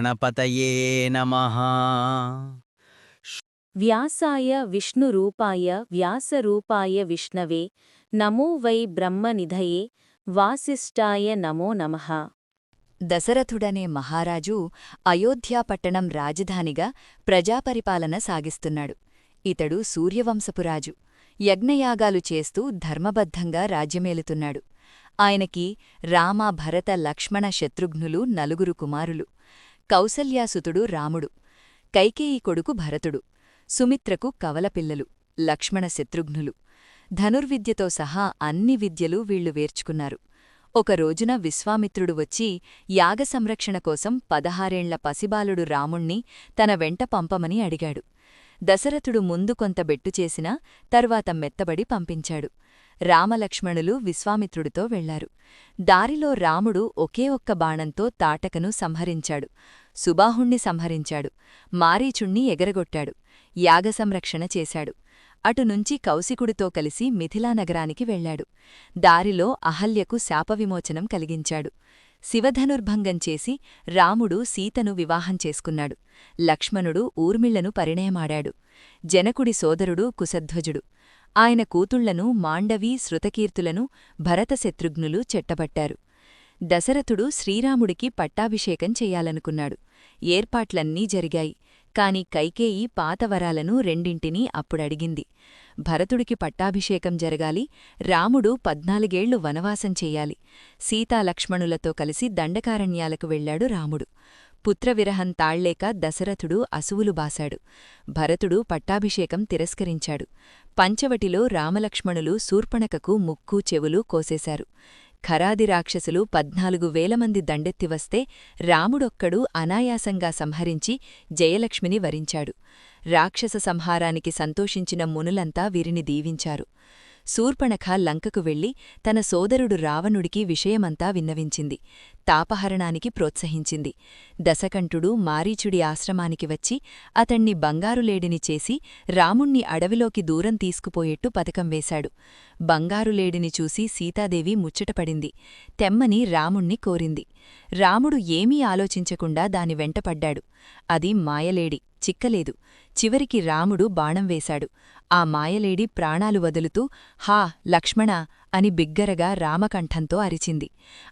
గణపతయే నమః. వ్యాసాయ విష్ణురూపాయ వ్యాసరూపాయ విష్ణవే నమో వై బ్రహ్మనిధయే వాసిష్ఠాయ నమో నమః. దశరథుడనే మహారాజు అయోధ్యాపట్టణం రాజధానిగా ప్రజాపరిపాలన సాగిస్తున్నాడు. ఇతడు సూర్యవంశపురాజు. యజ్ఞయాగాలు చేస్తూ ధర్మబద్ధంగా రాజ్యమేలుతున్నాడు. ఆయనకి రామ భరత లక్ష్మణ శత్రుఘ్నులు నలుగురు కుమారులు. కౌసల్యాసుతుడు రాముడు కైకేయి కొడుకు భరతుడు సుమిత్రకు కవలపిల్లలు లక్ష్మణ శత్రుఘ్నులు. ధనుర్విద్యతో సహా అన్ని విద్యలు వీళ్ళు వేర్చుకున్నారు. ఒక రోజున విశ్వామిత్రుడు వచ్చి యాగ సంరక్షణ కోసం పదహారేండ్ల పసిబాలుడు రాముణ్ణి తన వెంట పంపమని అడిగాడు. దశరథుడు ముందు కొంత బెట్టు చేసినా తర్వాత మెత్తబడి పంపించాడు. రామలక్ష్మణులు విశ్వామిత్రుడితో వెళ్ళారు. దారిలో రాముడు ఒకే ఒక్క బాణంతో తాటకను సంహరించాడు. సుబాహుణ్ణి సంహరించాడు. మారీచుణ్ణి ఎగరగొట్టాడు. యాగసంరక్షణ చేశాడు. అటునుంచి కౌశికుడితో కలిసి మిథిలానగరానికి వెళ్ళాడు దారిలో అహల్యకు శాపవిమోచనం కలిగించాడు. శివధనుర్భంగం చేసి రాముడు సీతను వివాహం చేసుకున్నాడు. లక్ష్మణుడు ఊర్మిళ్ళను పరిణయమాడాడు. జనకుడి సోదరుడు కుశధ్వజుడు. ఆయన కూతుళ్ళను మాండవీ శృతకీర్తులను భరతశత్రుఘ్నులు చెట్టబట్టారు. దశరథుడు శ్రీరాముడికి పట్టాభిషేకం చెయ్యాలనుకున్నాడు ఏర్పాట్లన్నీ జరిగాయి. కాని కైకేయి పాతవరాలను రెండింటినీ అప్పుడడిగింది. భరతుడికి పట్టాభిషేకం జరగాలి రాముడు పద్నాలుగేళ్ళు వనవాసం చెయ్యాలి సీతాలక్ష్మణులతో కలిసి దండకారణ్యాలకు వెళ్ళాడు రాముడు. పుత్రవిరహం తాళ్ళేక దశరథుడు అసువులు బాశాడు. భరతుడు పట్టాభిషేకం తిరస్కరించాడు. పంచవటిలో రామలక్ష్మణులు శూర్పణకకు ముక్కు చెవులు కోసేశారు. ఖరాది రాక్షసులు పద్నాలుగు వేలమంది దండెత్తివస్తే రాముడొక్కడు అనాయాసంగా సంహరించి జయలక్ష్మిని వరించాడు. రాక్షస సంహారానికి సంతోషించిన మునులంతా వీరిని దీవించారు. శూర్పణఖ లంకకు వెళ్ళి తన సోదరుడు రావణుడికి విషయమంతా విన్నవించింది. తాపహరణానికి ప్రోత్సహించింది. దశకంఠుడు మారీచుడి ఆశ్రమానికి వచ్చి అతణ్ణి బంగారులేడిని చేసి రాముణ్ణి అడవిలోకి దూరం తీసుకుపోయేట్టు పథకం వేశాడు. బంగారులేడిని చూసి సీతాదేవి ముచ్చటపడింది. తెమ్మని రాముణ్ణి కోరింది. రాముడు ఏమీ ఆలోచించకుండా దాని వెంటపడ్డాడు అది మాయలేడి. చిక్కలేదు. చివరికి రాముడు బాణం వేశాడు. ఆ మాయలేడి ప్రాణాలు వదులుతూ హా లక్ష్మణ అని బిగ్గరగా రామకంఠంతో అరిచింది.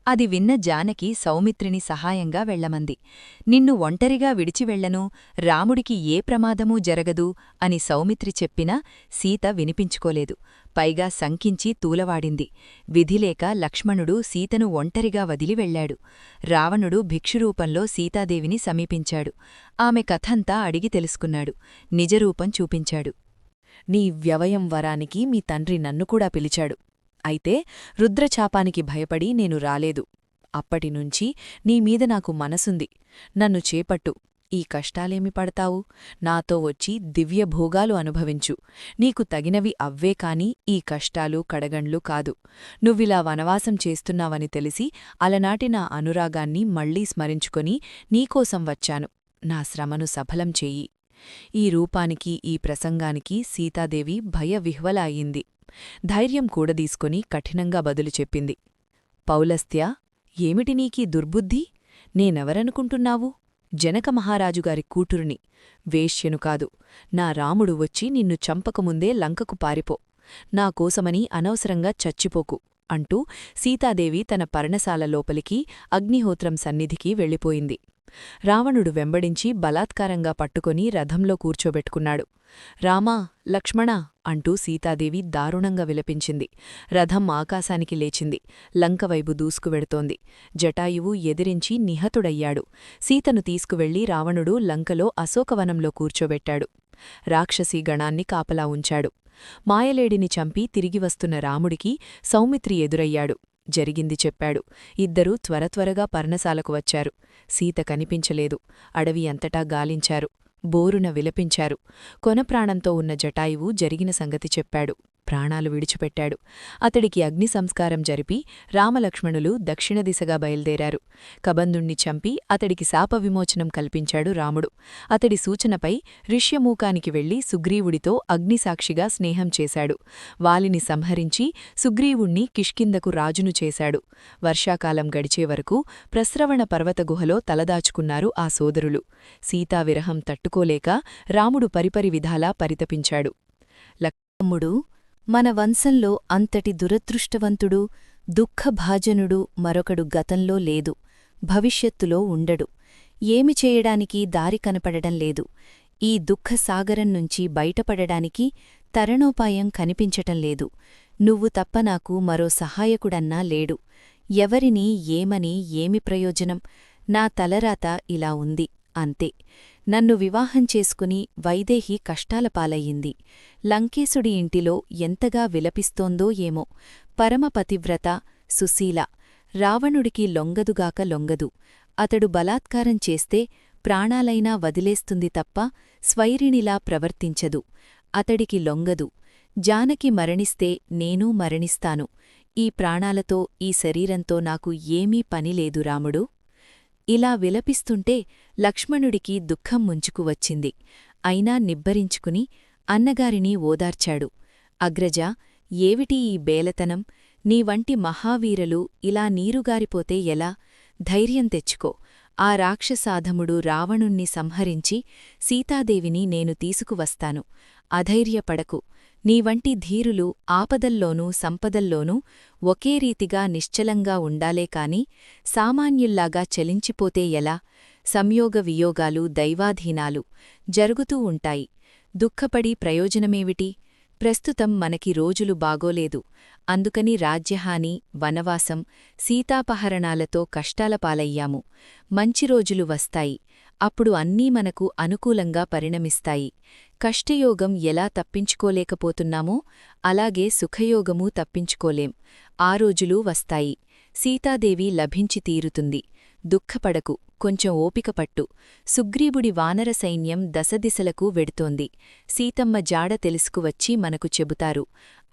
అది విన్న జానకి సౌమిత్రిని సహాయంగా వెళ్ళమంది నిన్ను ఒంటరిగా విడిచి వెళ్ళను రాముడికి ఏ ప్రమాదమూ జరగదు అని సౌమిత్రి చెప్పినా సీత వినిపించుకోలేదు. పైగా సంకించి తూలవాడింది. విధిలేక లక్ష్మణుడు సీతను ఒంటరిగా వదిలి వెళ్ళాడు రావణుడు భిక్షురూపంలో సీతాదేవిని సమీపించాడు. ఆమె కథంతా అడిగి తెలుసుకున్నాడు. నిజరూపం చూపించాడు. నీ వ్యవయం వరానికి మీ తండ్రి నన్ను కూడా పిలిచాడు. అయితే రుద్రచాపానికి భయపడి నేను రాలేదు. అప్పటినుంచి నీమీద నాకు మనసుంది. నన్ను చేపట్టు. ఈ కష్టాలేమి పడతావు? నాతో వచ్చి దివ్యభోగాలు అనుభవించు. నీకు తగినవి అవ్వే కాని ఈ కష్టాలు కడగండ్లు కాదు. నువ్విలా వనవాసం చేస్తున్నావని తెలిసి అలనాటి నా అనురాగాన్ని మళ్ళీ స్మరించుకొని నీకోసం వచ్చాను. నా శ్రమను సఫలం చెయ్యి ఈ రూపానికి ఈ ప్రసంగానికి సీతాదేవి భయవిహ్వల అయింది ధైర్యం కూడదీసుకుని కఠినంగా బదులు చెప్పింది. పౌలస్త్యా ఏమిటి నీకీ దుర్బుద్ధి? నేనెవరనుకుంటున్నావు? జనక మహారాజుగారి కూతురుని. కాదు. నా రాముడు వచ్చి నిన్ను చంపకముందే లంకకు పారిపో. నా కోసమని అనవసరంగా చచ్చిపోకు అంటూ సీతాదేవి తన పర్ణశాల లోపలికి అగ్నిహోత్రం సన్నిధికి వెళ్ళిపోయింది. రావణుడు వెంబడించి బలాత్కారంగా పట్టుకొని రథంలో కూర్చోబెట్టుకున్నాడు. రామా లక్ష్మణా అంటూ సీతాదేవి దారుణంగా విలపించింది. రథం ఆకాశానికి లేచింది. లంకవైపు దూసుకువెడుతోంది జటాయువు ఎదిరించి నిహతుడయ్యాడు. సీతను తీసుకువెళ్ళి రావణుడు లంకలో అశోకవనంలో కూర్చోబెట్టాడు. రాక్షసీ గణాన్ని కాపలా ఉంచాడు. మాయలేడిని చంపి తిరిగి వస్తున్న రాముడికి సౌమిత్రి ఎదురయ్యాడు. జరిగింది చెప్పాడు. ఇద్దరూ త్వరత్వరగా పర్ణశాలకు వచ్చారు. సీత కనిపించలేదు. అడవి అంతటా గాలించారు. బోరున విలపించారు. కొనప్రాణంతో ఉన్న జటాయువు జరిగిన సంగతి చెప్పాడు. ప్రాణాలు విడిచిపెట్టాడు. అతడికి అగ్ని సంస్కారం జరిపి రామలక్ష్మణులు దక్షిణ దిశగా బయల్దేరారు. కబందుణ్ణి చంపి అతడికి శాప విమోచనం కల్పించాడు రాముడు. అతడి సూచనపై ఋష్యమూకానికి వెళ్ళి సుగ్రీవుడితో అగ్నిసాక్షిగా స్నేహం చేశాడు. వాలిని సంహరించి సుగ్రీవుణ్ణి కిష్కిందకు రాజును చేశాడు. వర్షాకాలం గడిచే వరకు ప్రస్రవణ పర్వత గుహలో తలదాచుకున్నారు ఆ సోదరులు. సీతావిరహం తట్టుకోలేక రాముడు పరిపరి విధాలా పరితపించాడు. లక్ష్ముడు మన వంశంలో అంతటి దురదృష్టవంతుడు దుఃఖభాజనుడు మరొకడు గతంలో లేదు భవిష్యత్తులో ఉండడు. ఏమి చేయడానికి దారి కనపడడం లేదు. ఈ దుఃఖసాగరం నుంచి బయటపడడానికి తరణోపాయం కనిపించటం లేదు. నువ్వు తప్ప నాకు మరో సహాయకుడన్నా లేడు. ఎవరిని ఏమని ఏమి ప్రయోజనం? నా తలరాత ఇలా ఉంది అంతే. నన్ను వివాహం చేసుకుని వైదేహి కష్టాల పాలయ్యింది. లంకేశుడి ఇంటిలో ఎంతగా విలపిస్తోందో ఏమో. పరమపతివ్రత సుశీల. రావణుడికి లొంగదుగాక లొంగదు. అతడు బలాత్కారం చేస్తే ప్రాణాలైనా వదిలేస్తుంది తప్ప స్వైరిణిలా ప్రవర్తించదు. అతడికి లొంగదు. జానకి మరణిస్తే నేనూ మరణిస్తాను. ఈ ప్రాణాలతో ఈ శరీరంతో నాకు ఏమీ పనిలేదు రాముడు. ఇలా విలపిస్తుంటే లక్ష్మణుడికి దుఃఖం ముంచుకు వచ్చింది. అయినా నిబ్బరించుకుని అన్నగారిని ఓదార్చాడు. అగ్రజ ఏవిటి ఈ బేలతనం? నీ వంటి మహావీరలు ఇలా నీరుగారిపోతే ఎలా? ధైర్యం తెచ్చుకో. ఆ రాక్షసాధముడు రావణుణ్ణి సంహరించి సీతాదేవిని నేను తీసుకువస్తాను. అధైర్యపడకు. నీవంటి ధీరులు ఆపదల్లోనూ సంపదల్లోనూ ఒకే రీతిగా నిశ్చలంగా ఉండాలే కాని సామాన్యుల్లాగా చలించిపోతే ఎలా? సంయోగ వియోగాలు దైవాధీనాలు జరుగుతూ ఉంటాయి. దుఃఖపడి ప్రయోజనమేమిటి? ప్రస్తుతం మనకి రోజులు బాగోలేదు. అందుకని రాజ్యహాని వనవాసం సీతాపహరణాలతో కష్టాల పాలయ్యాము మంచి రోజులు వస్తాయి. అప్పుడు అన్నీ మనకు అనుకూలంగా పరిణమిస్తాయి. కష్టయోగం ఎలా తప్పించుకోలేకపోతున్నామో అలాగే సుఖయోగమూ తప్పించుకోలేం. ఆ రోజులూ వస్తాయి. సీతాదేవి లభించి తీరుతుంది. దుఃఖపడకు. కొంచెం ఓపిక పట్టు. సుగ్రీవుడి వానర సైన్యం దశదిశలకు వెడుతోంది. సీతమ్మ జాడ తెలుసుకువచ్చి మనకు చెబుతారు.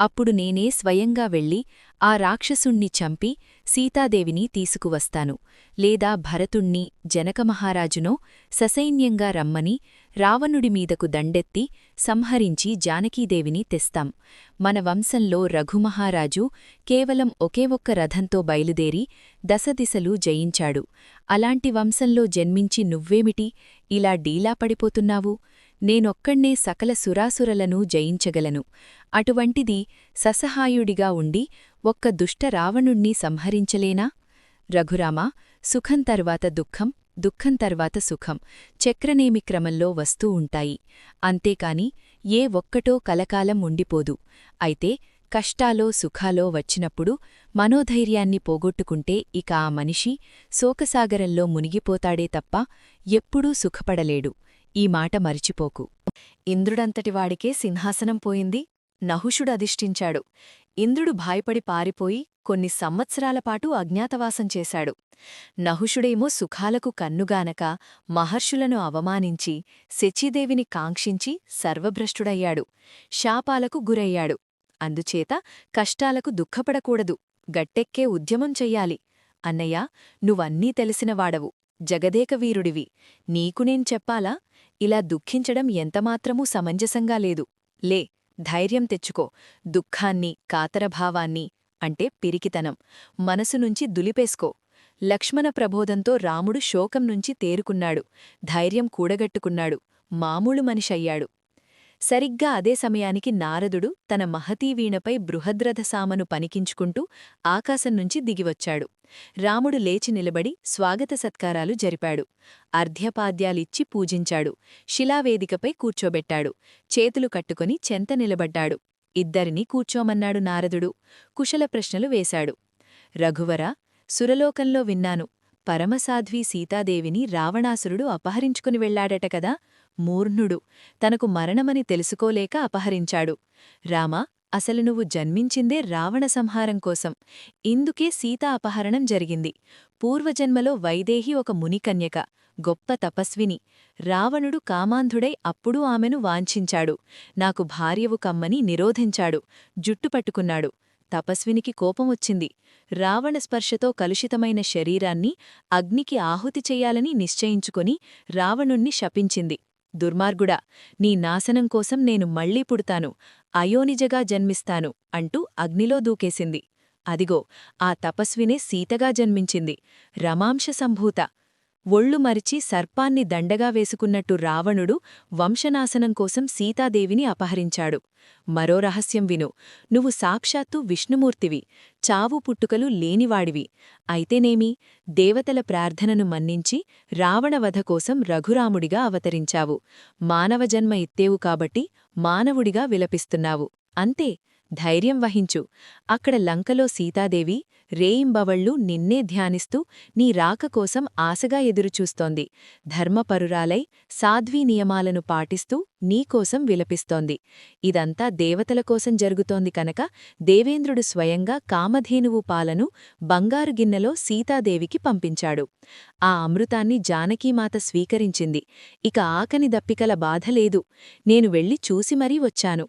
అప్పుడు నేనే స్వయంగా వెళ్ళి ఆ రాక్షసుణ్ణి చంపి సీతాదేవిని తీసుకువస్తాను. లేదా భరతుణ్ణి జనకమహారాజునో ససైన్యంగా రమ్మని రావణుడి మీదకు దండెత్తి సంహరించి జానకీదేవిని తెస్తాం. మన వంశంలో రఘుమహారాజు కేవలం ఒకే ఒక్క రథంతో బయలుదేరి దశదిశలు జయించాడు. అలాంటి వంశంలో జన్మించి నువ్వేమిటి? ఇలా డీలా పడిపోతున్నావు? నేనొక్కణ్ణే సకల సురాసురలను జయించగలను. అటువంటిది ససహాయుడిగా ఉండి ఒక్క దుష్ట రావణుణ్ణి సంహరించలేనా? రఘురామా సుఖం తర్వాత దుఃఖం దుఃఖం తర్వాత సుఖం చక్రనేమి క్రమంలో వస్తూ ఉంటాయి. అంతేకాని ఏ ఒక్కటో కలకాలం ఉండిపోదు. అయితే కష్టాలో సుఖాలో వచ్చినప్పుడు మనోధైర్యాన్ని పోగొట్టుకుంటే ఇక ఆ మనిషి శోకసాగరంలో మునిగిపోతాడే తప్ప ఎప్పుడూ సుఖపడలేడు. ఈ మాట మరిచిపోకు. ఇంద్రుడంతటివాడికే సింహాసనం పోయింది. నహుషుడు అధిష్ఠించాడు. ఇంద్రుడు భయపడి పారిపోయి కొన్ని సంవత్సరాలపాటు అజ్ఞాతవాసం చేశాడు. నహుషుడేమో సుఖాలకు కన్నుగానక మహర్షులను అవమానించి శచీదేవిని కాంక్షించి సర్వభ్రష్టుడయ్యాడు. శాపాలకు గురయ్యాడు. అందుచేత కష్టాలకు దుఃఖపడకూడదు. గట్టెక్కే ఉద్యమం చెయ్యాలి. అన్నయ్య నువ్వన్నీ తెలిసినవాడవు. జగదేకవీరుడివి నీకునేం చెప్పాలా? ఇలా దుఃఖించడం ఎంతమాత్రమూ సమంజసంగా లేదు. లే ధైర్యం తెచ్చుకో. దుఃఖాన్ని కాతరభావాన్ని అంటే పిరికితనం. మనసు నుంచి దులిపేసుకో. లక్ష్మణ ప్రబోధంతో రాముడు శోకం నుంచి తేరుకున్నాడు. ధైర్యం కూడగట్టుకున్నాడు. మామూలు మనిషయ్యాడు. సరిగ్గా అదే సమయానికి నారదుడు తన మహతీవీణపై బృహద్రథసామను పనికించుకుంటూ ఆకాశం నుంచి దిగివచ్చాడు. రాముడు లేచి నిలబడి స్వాగత సత్కారాలు జరిపాడు. అర్ఘ్యపాద్యాలిచ్చి పూజించాడు. శిలావేదికపై కూర్చోబెట్టాడు. చేతులు కట్టుకుని చెంత నిలబడ్డాడు. ఇద్దరినీ కూర్చోమన్నాడు నారదుడు. కుశల ప్రశ్నలు వేశాడు. రఘువరా సురలోకంలో విన్నాను. పరమసాధ్వి సీతాదేవిని రావణాసురుడు అపహరించుకుని వెళ్ళాడట కదా. మూర్ణుడు. తనకు మరణమని తెలుసుకోలేక అపహరించాడు. రామా అసలు నువ్వు జన్మించిందే రావణ సంహారం కోసం. ఇందుకే సీత అపహరణం జరిగింది. పూర్వజన్మలో వైదేహి ఒక మునికన్యక గొప్ప తపస్విని. రావణుడు కామాంధుడై అప్పుడు ఆమెను వాంఛించాడు. నాకు భార్యవు కమ్మని నిరోధించాడు. జుట్టు పట్టుకున్నాడు. తపస్వినికి కోపమొచ్చింది రావణ స్పర్శతో కలుషితమైన శరీరాన్ని అగ్నికి ఆహుతి చెయ్యాలని నిశ్చయించుకొని రావణుణ్ణి శపించింది. దుర్మార్గుడా నీ నాశనం కోసం నేను మళ్ళీ పుడతాను అయోనిజగా జన్మిస్తాను అంటూ అగ్నిలో దూకేసింది. అదిగో ఆ తపస్వినే సీతగా జన్మించింది. రమాంశ సంభూత ఒళ్ళు మరిచి సర్పాన్ని దండగా వేసుకున్నట్టు రావణుడు వంశనాశనం కోసం సీతాదేవిని అపహరించాడు. మరో రహస్యం విను. నువ్వు సాక్షాత్తు విష్ణుమూర్తివి. చావు పుట్టుకలు లేనివాడివి. అయితేనేమి? దేవతల ప్రార్థనను మన్నించి రావణవధ కోసం రఘురాముడిగా అవతరించావు. మానవజన్మ ఇత్తేవు కాబట్టి మానవుడిగా విలపిస్తున్నావు. అంతే. ధైర్యం వహించు. అక్కడ లంకలో సీతాదేవి రేయింబవళ్ళు నిన్నే ధ్యానిస్తూ నీ రాక కోసం ఆశగా ఎదురుచూస్తోంది. ధర్మపరురాలై సాధ్వీ నియమాలను పాటిస్తూ నీకోసం విలపిస్తోంది. ఇదంతా దేవతల కోసం జరుగుతోంది కనుక దేవేంద్రుడు స్వయంగా కామధేనువు పాలను బంగారు గిన్నెలో సీతాదేవికి పంపించాడు. ఆ అమృతాన్ని జానకీమాత స్వీకరించింది. ఇక ఆకని దప్పికల బాధలేదు నేను వెళ్ళి చూసి మరీ వచ్చాను.